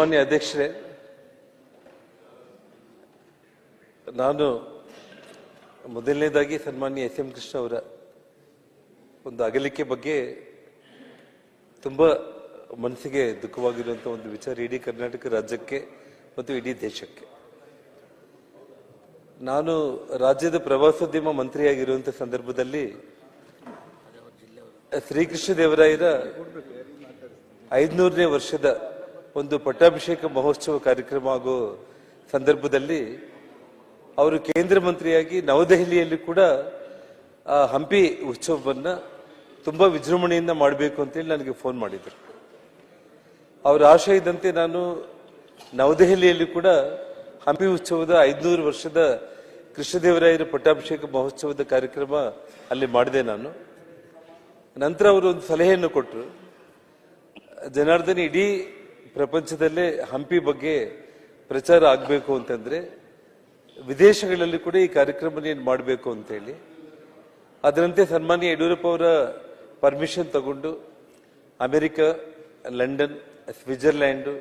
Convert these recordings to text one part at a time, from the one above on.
ಸನ್ಮಾನ್ಯ ಅಧ್ಯಕ್ಷರೇ. ನಾನು ಮೊದಲನೇದಾಗಿ ಸನ್ಮಾನ್ಯ ಎಸ್ ಎಂ ಕೃಷ್ಣ ಅವರ ಒಂದು ಅಗಲಿಕೆ ಬಗ್ಗೆ ತುಂಬ ಮನಸ್ಸಿಗೆ ದುಃಖವಾಗಿರುವಂಥ ಒಂದು ವಿಚಾರ ಇಡೀ ಕರ್ನಾಟಕ ರಾಜ್ಯಕ್ಕೆ ಮತ್ತು ಇಡೀ ದೇಶಕ್ಕೆ. ನಾನು ರಾಜ್ಯದ ಪ್ರವಾಸೋದ್ಯಮ ಮಂತ್ರಿಯಾಗಿರುವಂಥ ಸಂದರ್ಭದಲ್ಲಿ ಶ್ರೀಕೃಷ್ಣ ದೇವರಾಯರ ಐದುನೂರನೇ ವರ್ಷದ ಒಂದು ಪಟ್ಟಾಭಿಷೇಕ ಮಹೋತ್ಸವ ಕಾರ್ಯಕ್ರಮ ಆಗೋ ಸಂದರ್ಭದಲ್ಲಿ ಅವರು ಕೇಂದ್ರ ಮಂತ್ರಿಯಾಗಿ ನವದೆಹಲಿಯಲ್ಲಿ ಕೂಡ ಆ ಹಂಪಿ ಉತ್ಸವವನ್ನು ತುಂಬ ವಿಜೃಂಭಣೆಯಿಂದ ಮಾಡಬೇಕು ಅಂತೇಳಿ ನನಗೆ ಫೋನ್ ಮಾಡಿದರು. ಅವರ ಆಶಯದಂತೆ ನಾನು ನವದೆಹಲಿಯಲ್ಲಿ ಕೂಡ ಹಂಪಿ ಉತ್ಸವದ ಐದುನೂರು ವರ್ಷದ ಕೃಷ್ಣದೇವರಾಯರ ಪಟ್ಟಾಭಿಷೇಕ ಮಹೋತ್ಸವದ ಕಾರ್ಯಕ್ರಮ ಅಲ್ಲಿ ಮಾಡಿದೆ ನಾನು. ನಂತರ ಅವರು ಒಂದು ಸಲಹೆಯನ್ನು ಕೊಟ್ಟರು ಜನಾರ್ದನ್, ಇಡೀ ಪ್ರಪಂಚದಲ್ಲೇ ಹಂಪಿ ಬಗ್ಗೆ ಪ್ರಚಾರ ಆಗಬೇಕು ಅಂತಂದ್ರೆ ವಿದೇಶಗಳಲ್ಲಿ ಕೂಡ ಈ ಕಾರ್ಯಕ್ರಮ ಏನು ಮಾಡಬೇಕು ಅಂತೇಳಿ. ಅದರಂತೆ ಸನ್ಮಾನ್ಯ ಯಡಿಯೂರಪ್ಪ ಅವರ ಪರ್ಮಿಷನ್ ತಗೊಂಡು America, London, Switzerland,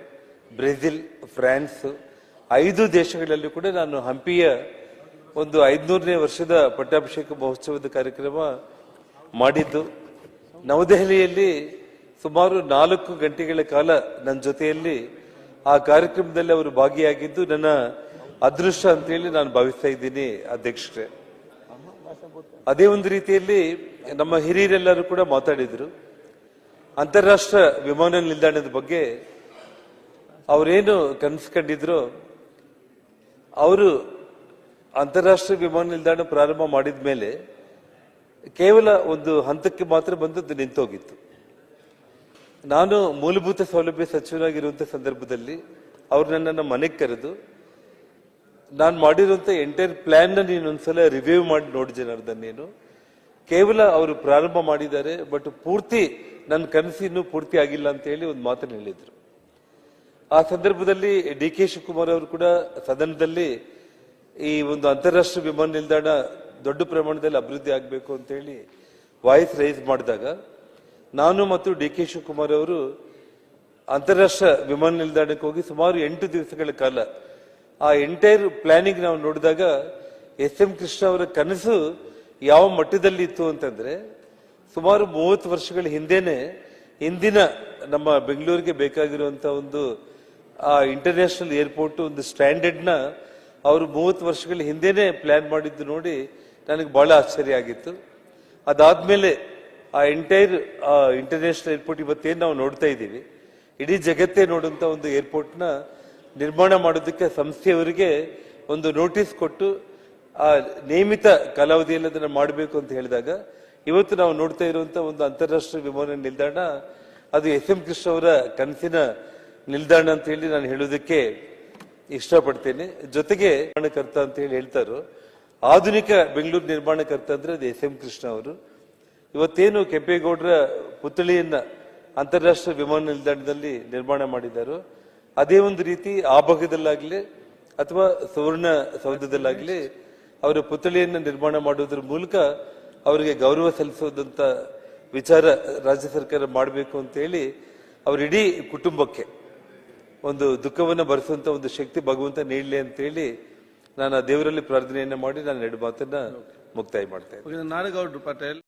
Brazil, France ಐದು ದೇಶಗಳಲ್ಲಿ ಕೂಡ ನಾನು ಹಂಪಿಯ ಒಂದು ಐದುನೂರನೇ ವರ್ಷದ ಪಟ್ಟಾಭಿಷೇಕ ಮಹೋತ್ಸವದ ಕಾರ್ಯಕ್ರಮ ಮಾಡಿದ್ದು. ನವದೆಹಲಿಯಲ್ಲಿ ಸುಮಾರು ನಾಲ್ಕು ಗಂಟೆಗಳ ಕಾಲ ನನ್ನ ಜೊತೆಯಲ್ಲಿ ಆ ಕಾರ್ಯಕ್ರಮದಲ್ಲಿ ಅವರು ಭಾಗಿಯಾಗಿದ್ದು ನನ್ನ ಅದೃಷ್ಟ ಅಂತೇಳಿ ನಾನು ಭಾವಿಸ್ತಾ ಇದ್ದೀನಿ, ಅಧ್ಯಕ್ಷರೇ. ಅದೇ ಒಂದು ರೀತಿಯಲ್ಲಿ ನಮ್ಮ ಹಿರಿಯರೆಲ್ಲರೂ ಕೂಡ ಮಾತಾಡಿದ್ರು. ಅಂತಾರಾಷ್ಟ್ರ ವಿಮಾನ ನಿಲ್ದಾಣದ ಬಗ್ಗೆ ಅವರೇನು ಕನಸು ಕಂಡಿದ್ರು, ಅವರು ಅಂತಾರಾಷ್ಟ್ರೀಯ ವಿಮಾನ ನಿಲ್ದಾಣ ಪ್ರಾರಂಭ ಮಾಡಿದ ಮೇಲೆ ಕೇವಲ ಒಂದು ಹಂತಕ್ಕೆ ಮಾತ್ರ ಬಂದದ್ದು ನಿಂತೋಗಿತ್ತು. ನಾನು ಮೂಲಭೂತ ಸೌಲಭ್ಯ ಸಚಿವನಾಗಿರುವಂಥ ಸಂದರ್ಭದಲ್ಲಿ ಅವ್ರು ನನ್ನನ್ನು ಮನೆಗೆ ಕರೆದು, ನಾನು ಮಾಡಿರುವಂಥ ಎಂಟೈರ್ ಪ್ಲಾನ್ನ ನೀನು ಒಂದ್ಸಲ ರಿವ್ಯೂ ಮಾಡಿ ನೋಡಿ ಜನಾರ್ದನ್ ನೀನು. ಕೇವಲ ಅವರು ಪ್ರಾರಂಭ ಮಾಡಿದ್ದಾರೆ, ಬಟ್ ಪೂರ್ತಿ ನನ್ನ ಕನಸು ಇನ್ನೂ ಪೂರ್ತಿ ಆಗಿಲ್ಲ ಅಂತ ಹೇಳಿ ಒಂದು ಮಾತನ್ನು ಹೇಳಿದರು. ಆ ಸಂದರ್ಭದಲ್ಲಿ ಡಿ ಕೆ ಶಿವಕುಮಾರ್ ಅವರು ಕೂಡ ಸದನದಲ್ಲಿ ಈ ಒಂದು ಅಂತಾರಾಷ್ಟ್ರೀಯ ವಿಮಾನ ನಿಲ್ದಾಣ ದೊಡ್ಡ ಪ್ರಮಾಣದಲ್ಲಿ ಅಭಿವೃದ್ಧಿ ಆಗಬೇಕು ಅಂತೇಳಿ ವಾಯ್ಸ್ ರೈಸ್ ಮಾಡಿದಾಗ ನಾನು ಮತ್ತು ಡಿ ಕೆ ಶಿವಕುಮಾರ್ ಅವರು ಅಂತಾರಾಷ್ಟ್ರೀಯ ವಿಮಾನ ನಿಲ್ದಾಣಕ್ಕೆ ಹೋಗಿ ಸುಮಾರು ಎಂಟು ದಿವಸಗಳ ಕಾಲ ಆ ಎಂಟೈರ್ ಪ್ಲಾನಿಂಗ್ ನಾವು ನೋಡಿದಾಗ ಎಸ್ ಎಂ ಕೃಷ್ಣ ಅವರ ಕನಸು ಯಾವ ಮಟ್ಟದಲ್ಲಿ ಇತ್ತು ಅಂತಂದ್ರೆ ಸುಮಾರು ಮೂವತ್ತು ವರ್ಷಗಳ ಹಿಂದೆನೆ ಇಂದಿನ ನಮ್ಮ ಬೆಂಗಳೂರಿಗೆ ಬೇಕಾಗಿರುವಂತ ಒಂದು, ಆ ಇಂಟರ್ನ್ಯಾಷನಲ್ ಏರ್ಪೋರ್ಟ್ ಒಂದು ಸ್ಟ್ಯಾಂಡರ್ಡ್ನ ಅವರು ಮೂವತ್ತು ವರ್ಷಗಳ ಹಿಂದೆನೆ ಪ್ಲಾನ್ ಮಾಡಿದ್ದು ನೋಡಿ ನನಗೆ ಬಹಳ ಆಶ್ಚರ್ಯ ಆಗಿತ್ತು. ಅದಾದ್ಮೇಲೆ ಆ ಎಂಟೈರ್ ಇಂಟರ್ನ್ಯಾಷನಲ್ ಏರ್ಪೋರ್ಟ್ ಇವತ್ತೇನು ನಾವು ನೋಡ್ತಾ ಇದ್ದೀವಿ. ಇಡೀ ಜಗತ್ತೇ ನೋಡುವಂತ ಒಂದು ಏರ್ಪೋರ್ಟ್ನ ನಿರ್ಮಾಣ ಮಾಡೋದಕ್ಕೆ ಸಂಸ್ಥೆಯವರಿಗೆ ಒಂದು ನೋಟಿಸ್ ಕೊಟ್ಟು, ಆ ನಿಯಮಿತ ಕಾಲಾವಧಿಯಲ್ಲಿ ಅದನ್ನು ಮಾಡಬೇಕು ಅಂತ ಹೇಳಿದಾಗ, ಇವತ್ತು ನಾವು ನೋಡ್ತಾ ಇರುವಂತ ಒಂದು ಅಂತಾರಾಷ್ಟ್ರೀಯ ವಿಮಾನ ನಿಲ್ದಾಣ, ಅದು ಎಸ್ ಎಂ ಕೃಷ್ಣ ಅವರ ಕನಸಿನ ನಿಲ್ದಾಣ ಅಂತ ಹೇಳಿ ನಾನು ಹೇಳೋದಕ್ಕೆ ಇಷ್ಟಪಡ್ತೇನೆ. ಜೊತೆಗೆ ನಿರ್ಮಾಣಕರ್ತ ಅಂತ ಹೇಳಿ ಹೇಳ್ತಾರೋ ಆಧುನಿಕ ಬೆಂಗಳೂರು ನಿರ್ಮಾಣಕರ್ತ ಅಂದ್ರೆ ಅದು ಎಸ್ ಎಂ ಕೃಷ್ಣ ಅವರು. ಇವತ್ತೇನು ಕೆಂಪೇಗೌಡರ ಪುತ್ಥಳಿಯನ್ನ ಅಂತಾರಾಷ್ಟ್ರೀಯ ವಿಮಾನ ನಿಲ್ದಾಣದಲ್ಲಿ ನಿರ್ಮಾಣ ಮಾಡಿದ್ದಾರೆ. ಅದೇ ಒಂದು ರೀತಿ ಆ ಭಾಗದಲ್ಲಾಗಲಿ ಅಥವಾ ಸುವರ್ಣ ಸೌಧದಲ್ಲಾಗಲಿ ಅವರ ಪುತ್ಥಳಿಯನ್ನ ನಿರ್ಮಾಣ ಮಾಡೋದ್ರ ಮೂಲಕ ಅವರಿಗೆ ಗೌರವ ಸಲ್ಲಿಸುವುದಂತ ವಿಚಾರ ರಾಜ್ಯ ಸರ್ಕಾರ ಮಾಡಬೇಕು ಅಂತ ಹೇಳಿ ಅವರ ಇಡೀ ಕುಟುಂಬಕ್ಕೆ ಒಂದು ದುಃಖವನ್ನು ಭರಿಸುವಂತ ಒಂದು ಶಕ್ತಿ ಭಗವಂತ ನೀಡಲಿ ಅಂತ ಹೇಳಿ ನಾನು ಆ ದೇವರಲ್ಲಿ ಪ್ರಾರ್ಥನೆಯನ್ನ ಮಾಡಿ ನಾನು ಎರಡು ಮಾತನ್ನ ಮುಕ್ತಾಯ ಮಾಡ್ತೇನೆ. ನಾಡಗೌಡ್ರು ಪಟೇಲ್.